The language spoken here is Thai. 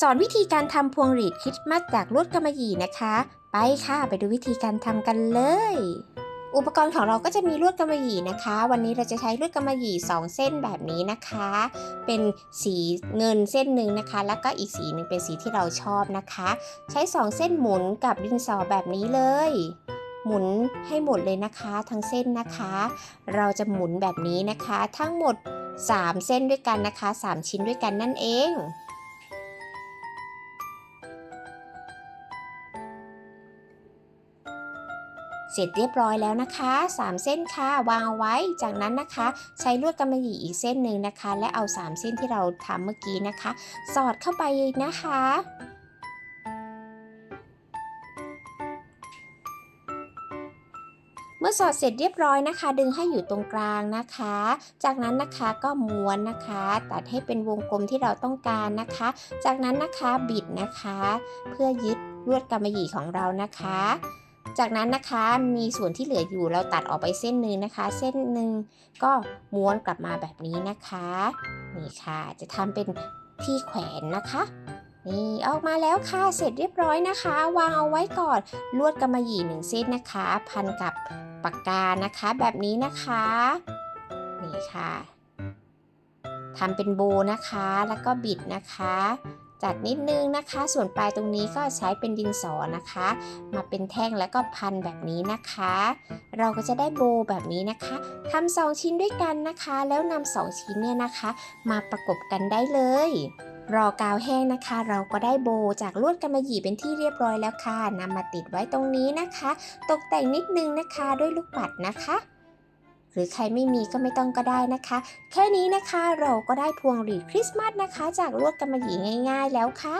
สอนวิธีการทำพวงหรีดคริสต์มาสจากลวดกำมะหยี่นะคะ ไปค่ะไปดูวิธีการทำกันเลย อุปกรณ์ของเราก็จะมีลวดกำมะหยี่นะคะ วันนี้เราจะใช้ลวดกำมะหยี่สองเส้นแบบนี้นะคะ เป็นสีเงินเส้นหนึ่งนะคะ แล้วก็อีกสีหนึ่งเป็นสีที่เราชอบนะคะ ใช้สองเส้นหมุนกับดินสอแบบนี้เลยหมุนให้หมดเลยนะคะทั้งเส้นนะคะ เราจะหมุนแบบนี้นะคะ ทั้งหมด 3 เส้นด้วยกันนะคะ 3 ชิ้นด้วยกันนั่นเอง เสร็จเรียบร้อยแล้วนะคะ 3 เส้นค่ะวางเอาไว้ จากนั้นนะคะ ใช้ลวดกำมะหยี่อีกเส้นหนึ่งนะคะ และเอา 3 เส้นที่เราทำเมื่อกี้นะคะ สอดเข้าไปนะคะ เมื่อสอดเสร็จเรียบร้อยนะคะ ดึงให้อยู่ตรงกลางนะคะ จากนั้นนะคะก็ม้วนนะคะ ตัดให้เป็นวงกลมที่เราต้องการนะคะ จากนั้นนะคะบิดนะคะ เพื่อยึดลวดกำมะหยี่ของเรานะคะ จากนั้นนะคะมีส่วนที่เหลืออยู่เราตัดออกไปเส้นหนึ่งนะคะ เส้นหนึ่งก็ม้วนกลับมาแบบนี้นะคะ นี่ค่ะจะทำเป็นที่แขวนนะคะนี่ออกมาแล้วค่ะเสร็จเรียบร้อยนะคะ วางเอาไว้ก่อนลวดกำมะหยี่หนึ่งเส้นนะคะ พันกับปากกานะคะแบบนี้นะคะนี่ค่ะทำเป็นโบนะคะแล้วก็บิดนะคะ จัดนิดนึงนะคะ ส่วนปลายตรงนี้ก็ใช้เป็นดินสอนะคะ มาเป็นแท่งแล้วก็พันแบบนี้นะคะ เราก็จะได้โบแบบนี้นะคะทำสองชิ้นด้วยกันนะคะ แล้วนำสองชิ้นเนี่ยนะคะ มาประกบกันได้เลยรอกาวแห้งนะคะ เราก็ได้โบจากลวดกำมะหยี่เป็นที่เรียบร้อยแล้วค่ะนำมาติดไว้ตรงนี้นะคะ ตกแต่งนิดนึงนะคะด้วยลูกปัดนะคะ หรือใครไม่มีก็ไม่ต้องก็ได้นะคะ แค่นี้นะคะเราก็ได้พวงหรีดคริสต์มาสนะคะ จากลวดกำมะหยี่ง่าย ๆ แล้วค่ะ